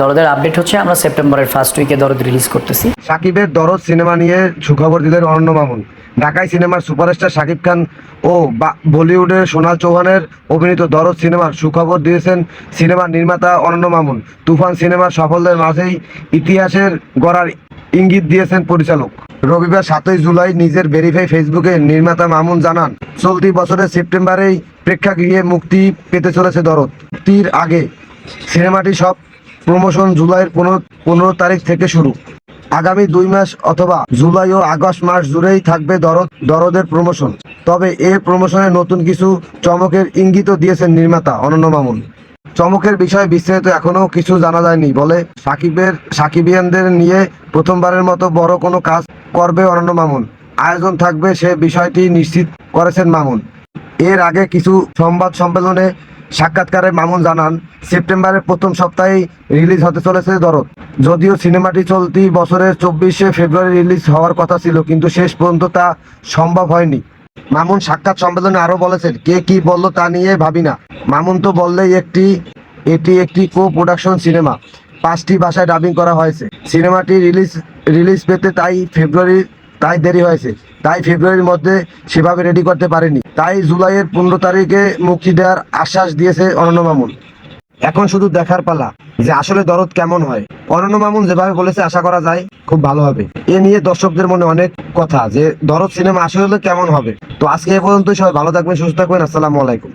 দরদের update হচ্ছে, আমরা সেপ্টেম্বরের ফার্স্ট উইকে দরদ রিলিজ করতেছি। সাকিবের দরদ সিনেমা নিয়ে সুখবর দিলেন অরণ্য মামুন। ঢাকায় সিনেমার সুপারস্টার সাকিব খান ও বলিউডের সোনাল চৌহানের অভিনীত দরদ সিনেমার সুখবর দিয়েছেন সিনেমার নির্মাতা অরণ্য মামুন। তুফান সিনেমার সাফল্যের মাঝেই ইতিহাসের গড়ার ইঙ্গিত দিয়েছেন পরিচালক। রবিবার সাতই জুলাই নিজের ভেরিফাই ফেসবুকে নির্মাতা মামুন জানান, চলতি বছরের সেপ্টেম্বরেই প্রেক্ষাগৃহে মুক্তি পেতে চলেছে দরদ। মুক্তির আগে সিনেমাটি সব প্রমোশন জুলাইয়ের পনেরো পনেরো তারিখ থেকে শুরু। আগামী দুই মাস অথবা জুলাই ও আগস্ট মাস জুড়েই থাকবে দরদ, দরদের প্রমোশন তবে এ প্রমোশনে নতুন কিছু চমকের ইঙ্গিতও দিয়েছেন নির্মাতা অনন্য মামুন। চমকের বিষয়ে বিস্তারিত এখনও কিছু জানা যায়নি, বলে সাকিবের, সাকিবিয়ানদের নিয়ে প্রথমবারের মতো বড় কোনো কাজ করবে অনন্য মামুন। আয়োজন থাকবে সে বিষয়টি নিশ্চিত করেছেন মামুন। এর আগে কিছু সংবাদ সম্মেলনে সাক্ষাৎকারে মামুন জানান, সেপ্টেম্বরের প্রথম সপ্তাহেই রিলিজ হতে চলেছে দরদ। যদিও সিনেমাটি চলতি বছরের চব্বিশে ফেব্রুয়ারি রিলিজ হওয়ার কথা ছিল, কিন্তু শেষ পর্যন্ত তা সম্ভব হয়নি। মামুন সাক্ষাৎ সম্মেলনে আরও বলেছেন, কে কি বলল তা নিয়ে ভাবি না। মামুন তো বললেই একটি, এটি একটি কো প্রোডাকশন সিনেমা পাঁচটি ভাষায় ডাবিং করা হয়েছে। সিনেমাটি রিলিজ রিলিজ পেতে তাই ফেব্রুয়ারি তাই দেরি হয়েছে। তাই ফেব্রুয়ারির মধ্যে সেভাবে রেডি করতে পারেনি। তাই জুলাইয়ের পনেরো তারিখে মুক্তি দেওয়ার আশ্বাস দিয়েছে অনন্য মামুন। এখন শুধু দেখার পালা যে আসলে দরদ কেমন হয়। অনন্য মামুন যেভাবে বলেছে, আশা করা যায় খুব ভালো হবে। এ নিয়ে দর্শকদের মনে অনেক কথা যে দরদ সিনেমা আসলে কেমন হবে। তো আজকে এ পর্যন্ত সবাই ভালো থাকবেন, সুস্থ থাকবেন, আসসালামু আলাইকুম।